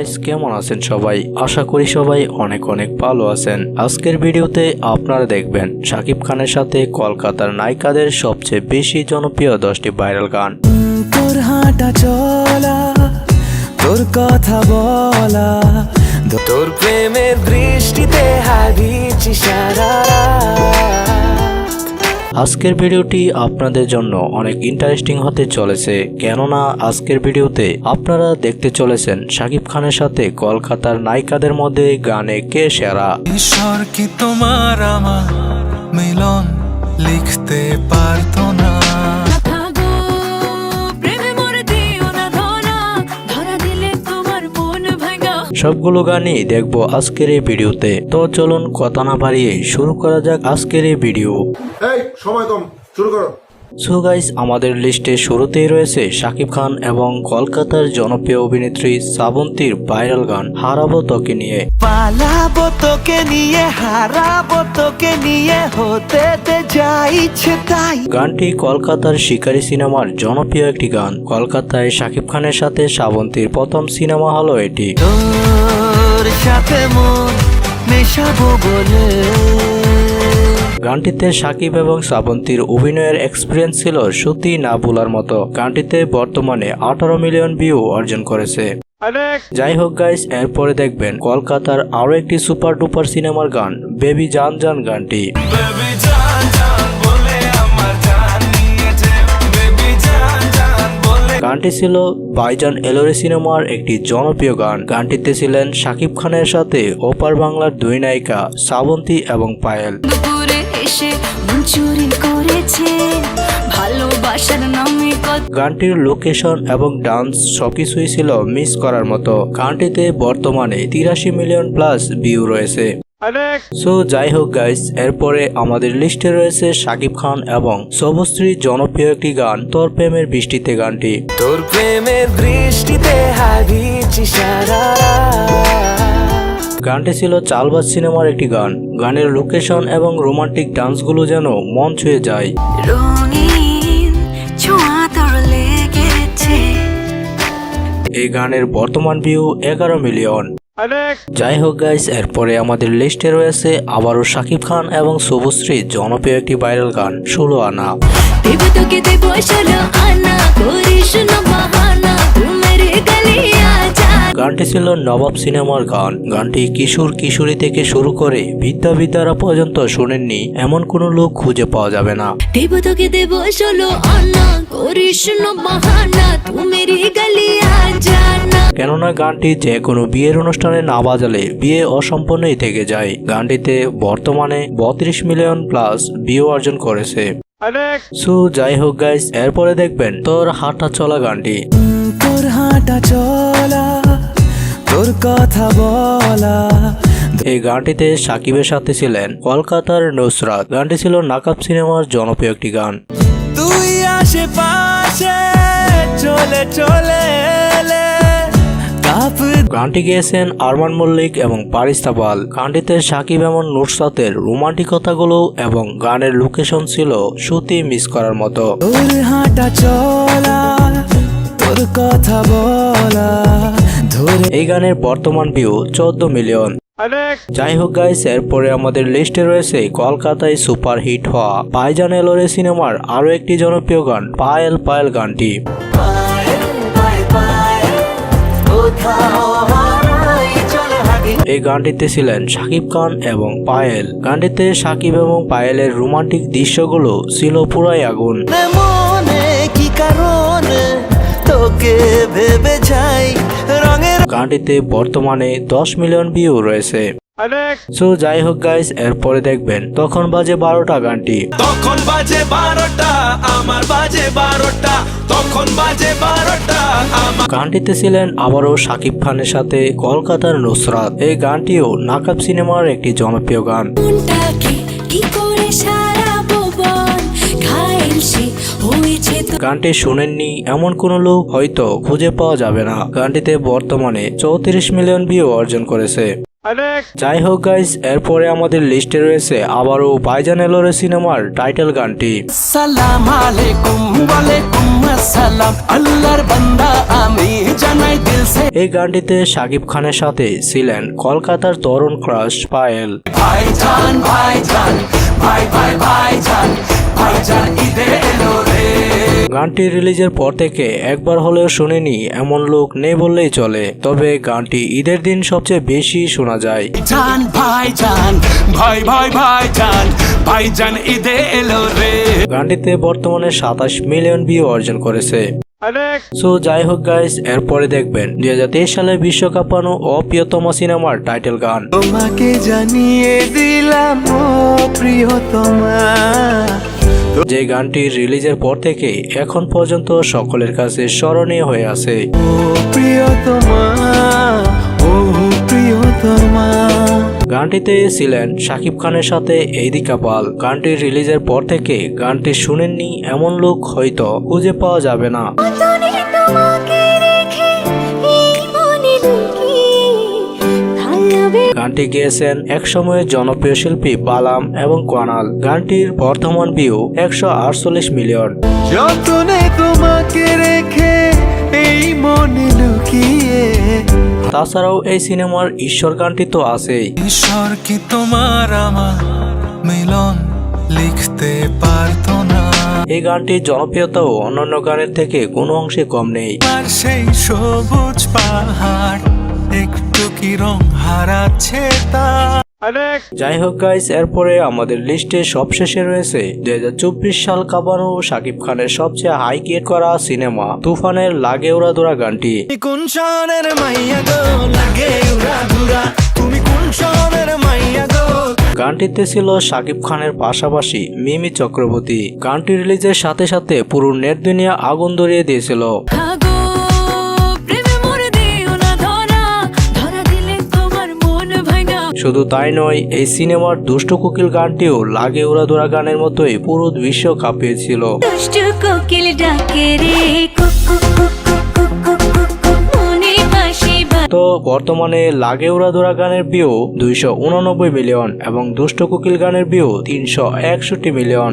Guys কেমন আছেন সবাই? আশা করি সবাই অনেক অনেক ভালো আছেন। আজকের ভিডিওতে আপনারা দেখবেন শাকিব খানের সাথে কলকাতার নায়িকাদের সবচেয়ে বেশি জনপ্রিয় দশটি ভাইরাল গান। তোর হাঁটা চলা, তোর কথা বলা, তোর প্রেমের বৃষ্টিতে হারিয়েছি সারা। আজকের ভিডিওটি আপনাদের জন্য অনেক ইন্টারেস্টিং হতে চলেছে, কেননা আজকের ভিডিওতে আপনারা দেখতে চলেছেন শাকিব খানের সাথে কলকাতার নায়িকাদের মধ্যে গানে কে সেরা। ঈশ্বর কি তোমার আমার মিলন লিখতে পারতো না? সবগুলো গানই দেখব আজকের এই ভিডিওতে। তো চলুন কথা না বাড়িয়ে শুরু করা যাক আজকের এই ভিডিও। এই, সময় কম, শুরু করো। সো গাইস আমাদের লিস্টে শুরুতেই রয়েছে শাকিব খান এবং কলকাতার জনপ্রিয় অভিনেত্রী শ্রাবন্তীর ভাইরাল গান হারাবো তোকে নিয়ে। পালাবো তোকে নিয়ে হারাবো তোকে নিয়ে হতে তাই। গানটি কলকাতার শিকারী সিনেমার জনপ্রিয় একটি গান। কলকাতায় শাকিব খানের সাথে শ্রাবন্তীর প্রথম সিনেমা হলো এটি। সাথে মন মেশাবো বলে। গানটিতে সাকিব এবং শ্রাবন্তীর অভিনয়ের এক্সপিরিয়েন্স ছিল সত্যি না ভোলার মতো। গানটিতে বর্তমানে আঠারো মিলিয়ন ভিউ অর্জন করেছে। যাই হোক গাইস এরপরে দেখবেন কলকাতার আরও একটি সুপার ডুপার সিনেমার গান বেবি জান জান গানটি। গানটি ছিল বাইজান এলোরে সিনেমার একটি জনপ্রিয় গান। গানটিতে ছিলেন শাকিব খানের সাথে ওপার বাংলার দুই নায়িকা শ্রাবন্তী এবং পায়েল। গানটির লোকেশন এবং ডান্স সবকিছুই ছিল মিস করার মতো। গানটিতে বর্তমানে তিরাশি মিলিয়ন প্লাস ভিউ রয়েছে। সো যাই হোক গাইস এরপরে আমাদের লিস্টে রয়েছে শাকিব খান এবং সবশ্রী জনপ্রিয় একটি গান তোর প্রেমের বৃষ্টিতে গানটি। তোর প্রেমের বৃষ্টিতে হারিয়েছি সারা গানটি ছিল চালবাজ সিনেমার একটি গান। গানের লোকেশন এবং রোমান্টিক ডান্সগুলো যেন মন ছুঁয়ে যায়। রঙিন ছোঁয়া তোর লেগেছে। এই গানের বর্তমান ভিউ এগারো মিলিয়ন যাই হোক গাইস এরপরে আমাদের লিস্টে রয়েছে আবারও শাকিব খান এবং শুভশ্রী জনপ্রিয় একটি ভাইরাল গান ষোলো আনা। আনা গানটি ছিল নবাব সিনেমার গান। গানটি কিশোর কিশোরী থেকে শুরু করে বিদ্যা বিদ্যারা পর্যন্ত শোনেননি এমন কোনো লোক খুঁজে পাওয়া যাবে না। দেব তোকে দেব আনা বাহানা তুমি গলিয়া জানা কেননা গানটি যে কোনো বিয়ের অনুষ্ঠানে না বাজালে বিয়ে অসম্পন্নই থেকে যায়। গানটিতে বর্তমানে বত্রিশ মিলিয়ন প্লাস ভিউ অর্জন করেছে। সো যাই হোক গাইস এরপরে দেখবেন তোর হাঁটা চলা গানটি। তোর হাঁটা চলা। তোর কথা বলা। এই গানটিতে সাকিবের সাথে ছিলেন কলকাতার নুসরাত। গানটি ছিল নাকাব সিনেমার জনপ্রিয় একটি গান। তুই আশেপাশে চলে চলে গানটি গেয়েছেন আরমান মল্লিক এবং পারিস্তা পাল গানটিতে সাকিব এবং নুসরাতের রোমান্টিকতাগুলো এবং গানের লোকেশন ছিল সত্যি মিস করার মতো। তোর হাঁটা চলা তোর কথা বলা। ধরে। এই গানের বর্তমান ভিউ চোদ্দ মিলিয়ন। যাই হোক গাইস এরপরে আমাদের লিস্টে রয়েছে কলকাতায় সুপার হিট হওয়া পাইজান এলোরে সিনেমার আরও একটি জনপ্রিয় গান, পায়েল পায়েল গানটি। এই গানটিতে ছিলেন সাকিব খান এবং পায়েল। গানটিতে সাকিব এবং পায়েলের রোমান্টিক দৃশ্যগুলো ছিল পুরাই আগুন। কি কারণে তোকে ভেবে যাই রঙের গানটিতে বর্তমানে দশ মিলিয়ন ভিউ রয়েছে। সো যাই হোক গাইস এরপরে দেখবেন তখন বাজে বারোটা গানটি। তখন বাজে বারোটা আমার বাজে বারোটা। তখন বাজে বারোটা আমার গানটিতে ছিলেন আবারও শাকিব খানের সাথে কলকাতার নুসরাত। এই গানটিও নাকাব সিনেমার একটি জনপ্রিয় গান। কি করে সারাবো গানটি শুনেননি এমন কোনো লোক হয়তো খুঁজে পাওয়া যাবে না। গানটিতে বর্তমানে চৌত্রিশ মিলিয়ন ভিউ অর্জন করেছে। যাই হোক গাইস এরপরে আমাদের লিস্টে রয়েছে আবারও বাইজান এলোরে সিনেমার টাইটেল গানটি। সালাম আলাইকুম ওয়ালাইকুম সালাম আল্লাহর বান্দা আমি জানাই দিল সে। এই গানটিতে সাকিব খানের সাথে ছিলেন কলকাতার তরুণ ক্রাশ পায়েল। ভাইজান ভাইজান ভাই ভাই ভাইজান। গানটি রিলিজের পর থেকে একবার হলেও শুনিনি এমন লোক নেই বললেই চলে। তবে গানটি ঈদের দিন সবচেয়ে বেশি শোনা যায়। জান ভাইজান ভাই ভাই ভাইজান ভাইজান ঈদে এলো রে। গানটিতে বর্তমানে সাতাশ মিলিয়ন ভিউ অর্জন করেছে। সো যাই হোক গাইস এরপরে দেখবেন দুই সালে বিশ্বকাপানো অপ্রিয়তম সিনেমার টাইটেল গান। তোমাকে জানিয়ে দিলাম ও প্রিয়তমা যে গানটি রিলিজের পর থেকে এখন পর্যন্ত সকলের কাছে স্মরণীয় হয়ে আছে। ও প্রিয়তমা। ও গানটিতে ছিলেন শাকিব খানের সাথে এইদিকা পাল গানটি রিলিজের পর থেকে গানটি শুনেননি এমন লোক হয়তো খুঁজে পাওয়া যাবে না। গানটি গেয়েছেন একসময়ের জনপ্রিয় শিল্পী বালাম এবং কোয়ানাল গানটির বর্তমান ভিউ একশো আটচল্লিশ মিলিয়ন। যতনে তোমাকে রেখে এই মনে লুকিয়ে। তাছাড়াও এই সিনেমার ঈশ্বর গানটি তো আছেই। ঈশ্বর কি তোমার আমার মিলন লিখতে পারতো না? এই গানটির জনপ্রিয়তাও অন্যান্য গানের থেকে কোনো অংশে কম নেই। আর সেই সবুজ পাহাড় একটু কি রং হারাচ্ছে তা? যাই হোক গাইস এরপরে আমাদের লিস্টে সবশেষে রয়েছে দুই হাজার চব্বিশ সাল কাবানো শাকিব খানের সবচেয়ে হাই গেট করা সিনেমা তুফানের লাগে ওরা দোরা গানটি। তুমি কোন শহরের মাইয়া গো? লাগে তুমি কোন শহরের মাইয়া গো? গানটিতে ছিল শাকিব খানের পাশাপাশি মিমি চক্রবর্তী। গানটি রিলিজের সাথে সাথে পুরো নেট দুনিয়া আগুন ধরিয়ে দিয়েছিল। শুধু তাই নয় এই সিনেমার দুষ্ট কোকিল গানটিও লাগে ওরা দোরা গানের মতোই পুরো বিশ্ব কাঁপিয়েছিল। দুষ্টু কোকিল ডাকে রে তো বর্তমানে লাগে ওরা দোরা গানের ভিউ দুইশো উননব্বই মিলিয়ন এবং দুষ্ট কোকিল গানের ভিউ তিনশো একষট্টি মিলিয়ন।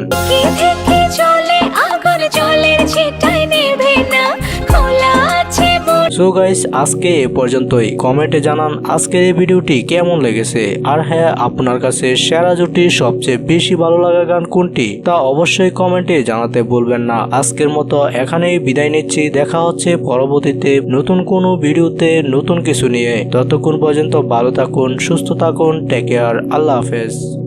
চলে আগুন জলের ছিটায় সো গাইস আজকে এ পর্যন্তই। কমেন্টে জানান আজকের এই ভিডিওটি কেমন লেগেছে। আর হ্যাঁ আপনার কাছে সেরা জুটি সবচেয়ে বেশি ভালো লাগা গান কোনটি? তা অবশ্যই কমেন্টে জানাতে বলবেন না। আজকের মতো এখানেই বিদায় নিচ্ছি। দেখা হচ্ছে পরবর্তীতে নতুন কোনো ভিডিওতে নতুন কিছু নিয়ে। ততক্ষণ পর্যন্ত ভালো থাকুন, সুস্থ থাকুন টেক কেয়ার আল্লাহ হাফেজ।